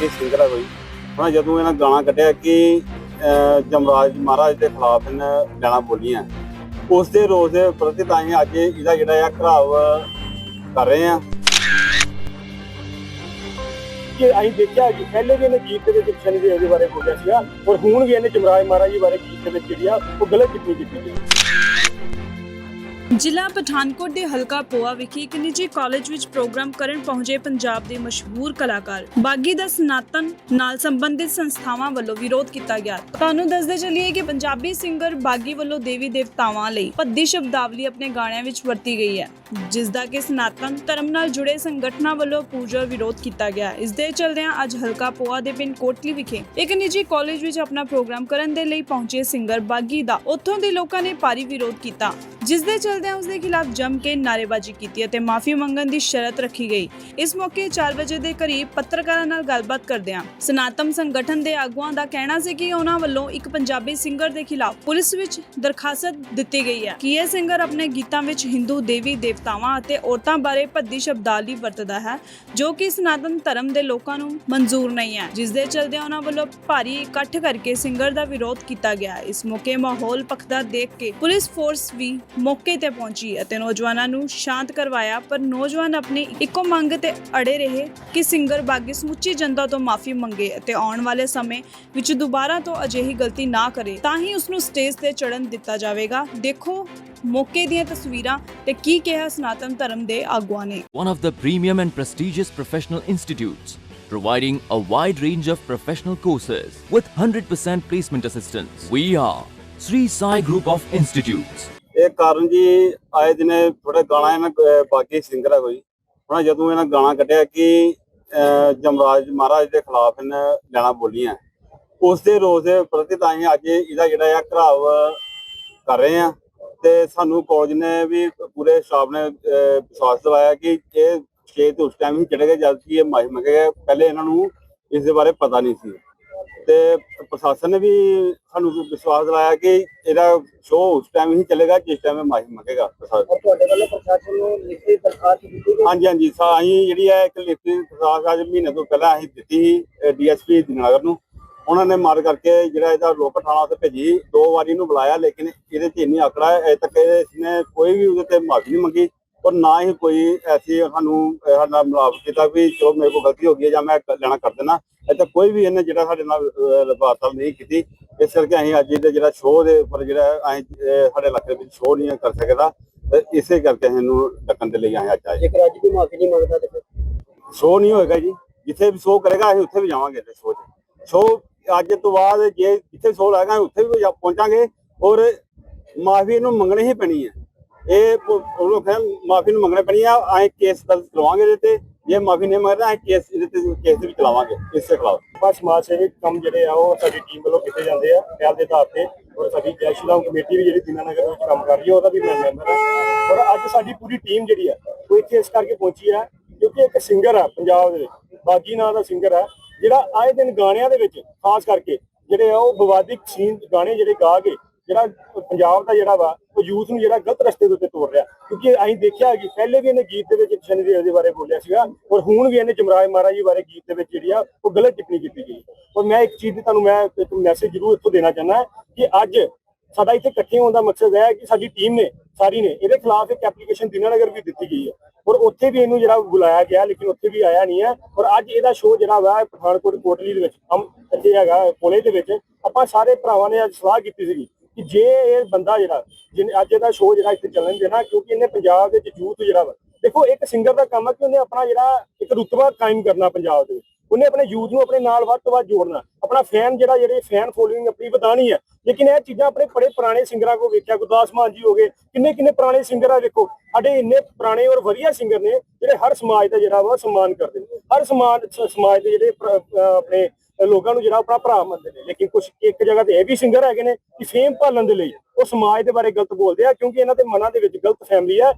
ਤੇ ਸਿੰਗਰ ਹੈ ਹੁਣ ਜਦੋਂ ਇਹਨਾਂ ਗਾਣਾ ਕੱਢਿਆ ਕਿ ਜਮਰਾਜ ਮਹਾਰਾਜ ਦੇ ਖਿਲਾਫ ਇਹਨਾਂ ਗਾਣਾ ਬੋਲੀਆਂ। ਉਸ ਦੇ ਰੋਜ਼ ਦੇ ਪ੍ਰਤੀ ਤਾਂ ਅੱਜ ਇਹਦਾ ਜਿਹੜਾ ਆ ਘਰਾਵ ਕਰ ਰਹੇ ਆ। ਕਿ ਅਸੀਂ ਦੇਖਿਆ ਕਿ ਪਹਿਲੇ ਵੀ ਇਹਨੇ ਗੀਤ ਦੇ ਵਿੱਚ ਸ਼ਨੀ ਦੇਵ ਦੇ ਬਾਰੇ ਬੋਲਿਆ ਸੀਗਾ ਔਰ ਹੁਣ ਵੀ ਇਹਨੇ ਜਮਰਾਜ ਮਹਾਰਾਜ ਜੀ ਬਾਰੇ ਗੀਤ ਦੇ ਵਿੱਚ ਜਿਹੜੀ ਆ, ਉਹ ਗਲਤ ਟਿੱਪਣੀ ਕੀਤੀ ਗਈ। ਜ਼ਿਲ੍ਹਾ ਪਠਾਨਕੋਟ ਦੇ ਹਲਕਾ ਪੋਆ ਵਿਖੇ ਇੱਕ ਨਿੱਜੀ ਕਾਲਜ ਵਿੱਚ ਪ੍ਰੋਗਰਾਮ ਕਰਨ ਪਹੁੰਚੇ ਪੰਜਾਬ ਦੇ ਮਸ਼ਹੂਰ ਕਲਾਕਾਰ। ਬਾਗੀ ਦਾ ਸਨਾਤਨ ਨਾਲ ਸੰਬੰਧਿਤ ਸੰਸਥਾਵਾਂ ਵੱਲੋਂ ਵਿਰੋਧ ਕੀਤਾ ਗਿਆ। ਤੁਹਾਨੂੰ ਦੱਸਦੇ ਚੱਲੀਏ ਕਿ ਪੰਜਾਬੀ ਸਿੰਗਰ ਬਾਗੀ ਵੱਲੋਂ ਦੇਵੀ ਦੇਵਤਾਵਾਂ ਲਈ ਪੱਦੀ ਸ਼ਬਦਾਵਲੀ ਆਪਣੇ ਗਾਣਿਆਂ ਵਿੱਚ ਵਰਤੀ ਗਈ ਹੈ ਜਿਸ ਦਾ ਕਿ ਸਨਾਤਨ ਧਰਮ ਨਾਲ ਜੁੜੇ ਸੰਗਠਨਾਂ ਵੱਲੋਂ ਪੂਜਾ ਵਿਰੋਧ ਕੀਤਾ ਗਿਆ। ਇਸ ਦੇ ਚਲਦਿਆਂ ਅੱਜ ਹਲਕਾ ਪੋਆ ਦੇ ਪਿੰਡ ਕੋਟਲੀ ਵਿਖੇ ਇੱਕ ਨਿੱਜੀ ਕਾਲਜ ਵਿੱਚ ਆਪਣਾ ਪ੍ਰੋਗਰਾਮ ਕਰਨ ਦੇ ਲਈ ਪਹੁੰਚੇ ਸਿੰਗਰ ਬਾਗੀ ਦਾ ਉੱਥੋਂ ਦੇ ਲੋਕਾਂ ਨੇ ਭਾਰੀ ਵਿਰੋਧ ਕੀਤਾ। ਜਿਸ ਦੇ ਚਲਦਿਆਂ ਉਸ ਦੇ ਖਿਲਾਫ ਜੰਮ ਕੇ ਨਾਅਰੇਬਾਜ਼ੀ ਕੀਤੀ ਅਤੇ ਮਾਫੀ ਮੰਗਣ ਦੀ ਸ਼ਰਤ ਰੱਖੀ ਗਈ। ਇਸ ਮੌਕੇ 4 ਵਜੇ ਦੇ ਕਰੀਬ ਪੱਤਰਕਾਰਾਂ ਨਾਲ ਗੱਲਬਾਤ ਕਰਦਿਆਂ ਸਨਾਤਮ ਸੰਗਠਨ ਦੇ ਆਗੂਆਂ ਦਾ ਕਹਿਣਾ ਸੀ ਕਿ ਉਹਨਾਂ ਵੱਲੋਂ ਇੱਕ ਪੰਜਾਬੀ ਸਿੰਗਰ ਦੇ ਖਿਲਾਫ ਪੁਲਿਸ ਵਿੱਚ ਦਰਖਾਸਤ ਦਿੱਤੀ ਗਈ ਹੈ ਕਿ ਇਹ ਸਿੰਗਰ ਆਪਣੇ ਗੀਤਾਂ ਵਿੱਚ ਹਿੰਦੂ ਦੇਵੀ ਦੇਵਤਾਵਾਂ ਅਤੇ ਔਰਤਾਂ ਬਾਰੇ ਭੱਦੀ ਸ਼ਬਦਾਵਲੀ ਵਰਤਦਾ ਹੈ, ਜੋ ਕਿ ਸਨਾਤਨ ਧਰਮ ਦੇ ਲੋਕਾਂ ਨੂੰ ਮਨਜ਼ੂਰ ਨਹੀਂ ਹੈ। ਜਿਸ ਦੇ ਚਲਦਿਆਂ ਉਹਨਾਂ ਵੱਲੋਂ ਭਾਰੀ ਇਕੱਠ ਕਰਕੇ ਸਿੰਗਰ ਦਾ ਵਿਰੋਧ ਕੀਤਾ ਗਿਆ। ਇਸ ਮੌਕੇ ਮਾਹੌਲ ਪਖਦਾ ਦੇਖ ਕੇ ਪੁਲਿਸ ਫੋਰਸ ਵੀ ਮੌਕੇ ਤੇ ਪਹੁੰਚੀ ਅਤੇ ਨੌਜਵਾਨਾਂ ਨੂੰ ਸ਼ਾਂਤ ਕਰਵਾਇਆ ਪਰ ਨੌਜਵਾਨ ਆਪਣੀ ਇੱਕੋ ਮੰਗ ਤੇ ਅੜੇ ਰਹੇ ਕਿ ਸਿੰਗਰ ਬਾਗੀ ਸਮੁੱਚੀ ਜਨਤਾ ਤੋਂ ਮਾਫੀ ਮੰਗੇ ਅਤੇ ਆਉਣ ਵਾਲੇ ਸਮੇਂ ਵਿੱਚ ਦੁਬਾਰਾ ਤੋਂ ਅਜਿਹੀ ਗਲਤੀ ਨਾ ਕਰੇ ਤਾਂ ਹੀ ਉਸ ਨੂੰ ਸਟੇਜ ਤੇ ਚੜਨ ਦਿੱਤਾ ਜਾਵੇਗਾ ਦੇਖੋ ਮੌਕੇ ਦੀਆਂ ਤਸਵੀਰਾਂ ਤੇ ਕੀ ਕਿਹਾ ਸਨਾਤਨ ਧਰਮ ਦੇ ਆਗੂਆਂ ਨੇ one of the premium and prestigious professional institutes, providing a wide range of professional courses with 100% placement assistance. We are Sri Sai Group of Institutes. ਇਹ ਕਾਰਨ ਜੀ ਆਏ ਦਿਨੇ ਥੋੜਾ ਗਾਣਾ ਇਹਨਾਂ ਬਾਕੀ ਸਿੰਗਰ ਹੈ ਕੋਈ। ਹੁਣ ਜਦੋਂ ਇਹਨਾਂ ਗਾਣਾ ਕੱਢਿਆ ਕਿ ਅਹ, ਜਮਰਾਜ ਮਹਾਰਾਜ ਦੇ ਖਿਲਾਫ ਇਹਨਾਂ ਲੈਣਾ ਬੋਲੀਆਂ। ਉਸ ਦੇ ਰੋਜ਼ ਦੇ ਪ੍ਰਤੀ ਤਾਂ ਅਸੀਂ ਅੱਜ ਇਹਦਾ ਜਿਹੜਾ ਆ ਘਰਾਵ ਕਰ ਰਹੇ ਆ। ਤੇ ਸਾਨੂੰ ਕਾਲਜ ਨੇ ਵੀ ਪੂਰੇ ਸਟਾਫ ਨੇ ਵਿਸ਼ਵਾਸ ਦਿਵਾਇਆ ਕਿ ਇਹ ਸਟੇਜ ਤੇ ਉਸ ਟਾਈਮ ਹੀ ਚੜੇਗਾ ਜਦ ਕਿ ਇਹ ਮਾਈ ਮੰਗੇਗਾ ਪਹਿਲੇ ਇਹਨਾਂ ਨੂੰ ਇਸ ਦੇ ਬਾਰੇ ਪਤਾ ਨਹੀਂ ਸੀ। ਤੇ ਪ੍ਰਸ਼ਾਸਨ ਨੇ ਵੀ ਸਾਨੂੰ ਵਿਸ਼ਵਾਸ ਦਿਲਾਇਆ ਕਿ ਇਹਦਾ ਸ਼ੋਅ ਉਸ ਟਾਈਮ ਹੀ ਚੱਲੇਗਾ ਜਿਸ ਟਾਈਮ ਇਹ ਮਾਹੀ ਮੰਗੇਗਾ ਪ੍ਰਸ਼ਾਸਨ ਤੁਹਾਡੇ ਵੱਲੋਂ ਪ੍ਰਸ਼ਾਸਨ ਨੂੰ ਲਿਖਤੀ ਦਰਖਾਸਤ ਦਿੱਤੀ ਗਈ? ਹਾਂਜੀ ਹਾਂਜੀ ਸਾ ਅਸੀਂ ਜਿਹੜੀ ਹੈ ਇੱਕ ਲਿਖਤੀ ਦਰਖਾਸਤ ਅੱਜ ਮਹੀਨੇ ਤੋਂ ਪਹਿਲਾਂ ਅਸੀਂ ਦਿੱਤੀ ਸੀ ਡੀਐਸਪੀ ਦਿਨਾਗਰ ਨੂੰ। ਉਹਨਾਂ ਨੇ ਮਾਰ ਕਰਕੇ ਜਿਹੜਾ ਇਹਦਾ ਰੋਕ ਥਾਣਾ ਤੇ ਭੇਜੀ। ਦੋ ਵਾਰੀ ਇਹਨੂੰ ਬੁਲਾਇਆ ਲੇਕਿਨ ਇਹਦੇ 'ਚ ਇੰਨੀ ਆਕੜਾ ਹੈ ਅਜੇ ਤੱਕ ਇਸਨੇ ਕੋਈ ਵੀ ਉਹਦੇ ਤੇ ਮਾਫੀ ਨਹੀਂ ਮੰਗੀ। ਔਰ ਨਾ ਹੀ ਕੋਈ ਐਸੀ ਸਾਨੂੰ ਸਾਡਾ ਮਿਲਾਪ ਕੀਤਾ ਵੀ ਚਲੋ ਮੇਰੇ ਕੋਲ ਗਲਤੀ ਹੋ ਗਈ ਹੈ ਜਾਂ ਮੈਂ ਲੈਣਾ ਕਰ ਦੇਣਾ। ਤੱਕ ਕੋਈ ਵੀ ਇਹਨੇ ਜਿਹੜਾ ਸਾਡੇ ਨਾਲ ਵਾਰਤਾਲਾਪ ਨਹੀਂ ਕੀਤੀ। ਇਸ ਕਰਕੇ ਅਸੀਂ ਅੱਜ ਇਹਦੇ ਜਿਹੜਾ ਸ਼ੋਅ ਦੇ ਉੱਪਰ ਜਿਹੜਾ ਅਸੀਂ ਸਾਡੇ ਇਲਾਕੇ ਵਿੱਚ ਸ਼ੋਅ ਨਹੀਂ ਕਰ ਸਕਦਾ। ਇਸੇ ਕਰਕੇ ਅਸੀਂ ਇਹਨੂੰ ਡੱਕਣ ਦੇ ਲਈ ਅਸੀਂ ਅੱਜ ਆਏ ਜੇਕਰ ਅੱਜ ਵੀ ਮਾਫੀ ਨਹੀਂ ਮੰਗਦਾ ਤੇ ਸ਼ੋਅ ਨਹੀਂ ਹੋਏਗਾ ਜੀ। ਜਿੱਥੇ ਵੀ ਸ਼ੋਅ ਕਰੇਗਾ ਅਸੀਂ ਉੱਥੇ ਵੀ ਜਾਵਾਂਗੇ ਤੇ ਸ਼ੋਅ ਸ਼ੋਅ ਅੱਜ ਤੋਂ ਬਾਅਦ ਜੇ ਜਿੱਥੇ ਸ਼ੋਅ ਅਸੀਂ ਉੱਥੇ ਵੀ ਪਹੁੰਚਾਂਗੇ। ਔਰ ਮਾਫੀ ਇਹਨੂੰ ਮੰਗਣੀ ਹੀ ਪੈਣੀ ਹੈ। ਇਹ ਉਹ ਲੋਕ ਮਾਫੀ ਨੂੰ ਮੰਗਣੀ ਪੈਣੀ ਆ। ਅਸੀਂ ਕੇਸ ਦਰਜ ਕਰਵਾਵਾਂਗੇ ਇਹਦੇ ਤੇ। ਜੇ ਮਾਫੀ ਨਹੀਂ ਮੰਗਦਾ ਕੇਸ ਇਹਦੇ ਤੇ ਕੇਸ ਵੀ ਚਲਾਵਾਂਗੇ, ਇਸੇ ਖਿਲਾਫ ਬਸ ਸਮਾਜ ਸੇਵੀ ਕੰਮ ਜਿਹੜੇ ਆ, ਉਹ ਸਾਡੀ ਟੀਮ ਵੱਲੋਂ ਕੀਤੇ ਜਾਂਦੇ ਆ, ਪਹਿਲ ਦੇ ਆਧਾਰ ਤੇ। ਔਰ ਸਾਡੀ ਜੈ ਕਮੇਟੀ ਵੀ ਜਿਹੜੀ ਦੀਨਾਨਗਰ ਵਿੱਚ ਕੰਮ ਕਰ ਰਹੀ ਹੈ ਉਹਦਾ ਵੀ ਮੈਂ ਮੈਂਬਰ ਹਾਂ ਔਰ ਅੱਜ ਸਾਡੀ ਪੂਰੀ ਟੀਮ ਜਿਹੜੀ ਆ, ਉਹ ਇੱਥੇ ਇਸ ਕਰਕੇ ਪਹੁੰਚੀ ਆ, ਕਿਉਂਕਿ ਇੱਕ ਸਿੰਗਰ ਆ ਪੰਜਾਬ ਦੇ ਵਿੱਚ, ਬਾਗੀ ਨਾਂ ਦਾ ਸਿੰਗਰ ਆ, ਜਿਹੜਾ ਆਏ ਦਿਨ ਗਾਣਿਆਂ ਦੇ ਵਿੱਚ, ਖਾਸ ਕਰਕੇ, ਜਿਹੜੇ ਆ ਉਹ ਵਿਵਾਦਿਕ ਸੀਨ ਗਾਣੇ ਜਿਹੜੇ ਗਾ ਕੇ ਜਿਹੜਾ ਪੰਜਾਬ ਦਾ ਜਿਹੜਾ ਵਾ, ਉਹ ਯੂਥ ਨੂੰ ਜਿਹੜਾ ਗਲਤ ਰਸਤੇ ਦੇ ਉੱਤੇ ਤੋੜ ਰਿਹਾ। ਕਿਉਂਕਿ ਅਸੀਂ ਦੇਖਿਆ ਕਿ ਪਹਿਲੇ ਵੀ ਇਹਨੇ ਗੀਤ ਦੇ ਵਿੱਚ ਸ਼ਨੀ ਦੇਵ ਦੇ ਬਾਰੇ ਬੋਲਿਆ ਸੀਗਾ, ਔਰ ਹੁਣ ਵੀ ਇਹਨੇ ਜਮਰਾਜ ਮਹਾਰਾਜ ਜੀ ਬਾਰੇ ਗੀਤ ਦੇ ਵਿੱਚ ਜਿਹੜੀ ਆ, ਉਹ ਗਲਤ ਟਿੱਪਣੀ ਕੀਤੀ ਗਈ। ਔਰ ਮੈਂ ਇੱਕ ਚੀਜ਼ ਦੀ ਤੁਹਾਨੂੰ ਮੈਂ ਇੱਕ ਮੈਸੇਜ ਜ਼ਰੂਰ ਇੱਥੋਂ ਦੇਣਾ ਚਾਹੁੰਦਾ ਕਿ ਅੱਜ ਸਾਡਾ ਇੱਥੇ ਇਕੱਠੇ ਹੋਣ ਦਾ ਮਕਸਦ ਇਹ ਹੈ ਕਿ ਸਾਡੀ ਟੀਮ ਨੇ, ਸਾਰੀ ਨੇ ਇਹਦੇ ਖਿਲਾਫ ਇੱਕ ਐਪਲੀਕੇਸ਼ਨ ਦਿਨਾਨਗਰ ਵੀ ਦਿੱਤੀ ਗਈ ਹੈ। ਔਰ ਉੱਥੇ ਵੀ ਇਹਨੂੰ ਜਿਹੜਾ ਬੁਲਾਇਆ ਗਿਆ, ਲੇਕਿਨ ਉੱਥੇ ਵੀ ਆਇਆ ਨਹੀਂ ਹੈ। ਔਰ ਅੱਜ ਇਹਦਾ ਸ਼ੋਅ ਜਿਹੜਾ ਵਾ, ਪਠਾਨਕੋਟ ਕੋਟਲੀ ਦੇ ਵਿੱਚ, ਹਮ ਇੱਥੇ ਹੈਗਾ, ਕੋਲੇ ਦੇ ਵਿੱਚ, ਆਪਾਂ ਸਾਰੇ ਭਰਾਵਾਂ ਨੇ ਅੱਜ ਸਲਾਹ ਕੀਤੀ ਸੀਗੀ ਕਿ ਜੇ ਇਹ ਬੰਦਾ ਜਿਹੜਾ ਜਿਹਨੇ ਅੱਜ ਇਹਦਾ ਸ਼ੋਅ ਜਿਹੜਾ ਇੱਥੇ ਚੱਲਣ ਦੇਣਾ ਕਿਉਂਕਿ ਇਹਨੇ ਪੰਜਾਬ ਦੇ ਵਿੱਚ ਜਿਹੜਾ ਵਾ, ਦੇਖੋ ਇੱਕ ਸਿੰਗਰ ਦਾ ਕੰਮ ਹੈ ਕਿ ਉਹਨੇ ਆਪਣਾ ਜਿਹੜਾ ਇੱਕ ਰੁਤਬਾ ਕਾਇਮ ਕਰਨਾ ਪੰਜਾਬ ਦੇ ਵਿੱਚ। ਉਹਨੇ ਆਪਣੇ ਯੂਥ ਨੂੰ ਆਪਣੇ ਨਾਲ ਵੱਧ ਤੋਂ ਵੱਧ ਜੋੜਨਾ, ਆਪਣਾ ਫੈਨ ਜਿਹੜਾ, ਜਿਹੜੇ ਫੈਨ ਫੋਲੋਇੰਗ ਆਪਣੀ ਵਧਾਣੀ ਹੈ ਲੇਕਿਨ ਇਹ ਚੀਜ਼ਾਂ ਆਪਣੇ ਬੜੇ ਪੁਰਾਣੇ ਸਿੰਗਰਾਂ ਕੋ ਵੇਖਿਆ, ਗੁਰਦਾਸ ਮਾਨ ਜੀ ਹੋ ਗਏ ਕਿੰਨੇ ਕਿੰਨੇ ਪੁਰਾਣੇ ਸਿੰਗਰ ਆ, ਵੇਖੋ, ਸਾਡੇ ਇੰਨੇ ਪੁਰਾਣੇ ਔਰ ਵਧੀਆ ਸਿੰਗਰ ਨੇ, ਜਿਹੜੇ ਹਰ ਸਮਾਜ ਦਾ ਜਿਹੜਾ ਵਾ ਸਨਮਾਨ ਕਰਦੇ ਨੇ। ਹਰ ਸਮਾਜ ਸਮਾਜ ਦੇ ਜਿਹੜੇ ਆਪਣੇ ਲੋਕਾਂ ਨੂੰ ਜਿਹੜਾ ਆਪਣਾ ਭਰਾ ਮੰਨਦੇ ਨੇ, ਲੇਕਿਨ ਕੁਝ ਇੱਕ ਜਗ੍ਹਾ ਤੇ ਇਹ ਵੀ ਸਿੰਗਰ ਹੈਗੇ ਨੇ ਕਿ ਫੇਮ ਭਾਲਣ ਦੇ ਲਈ ਉਹ ਸਮਾਜ ਦੇ ਬਾਰੇ ਗਲਤ ਬੋਲਦੇ ਆ, ਕਿਉਂਕਿ ਇਹਨਾਂ ਦੇ ਮਨਾਂ ਦੇ ਵਿੱਚ ਗਲਤ ਫੈਮਿਲੀ ਹੈ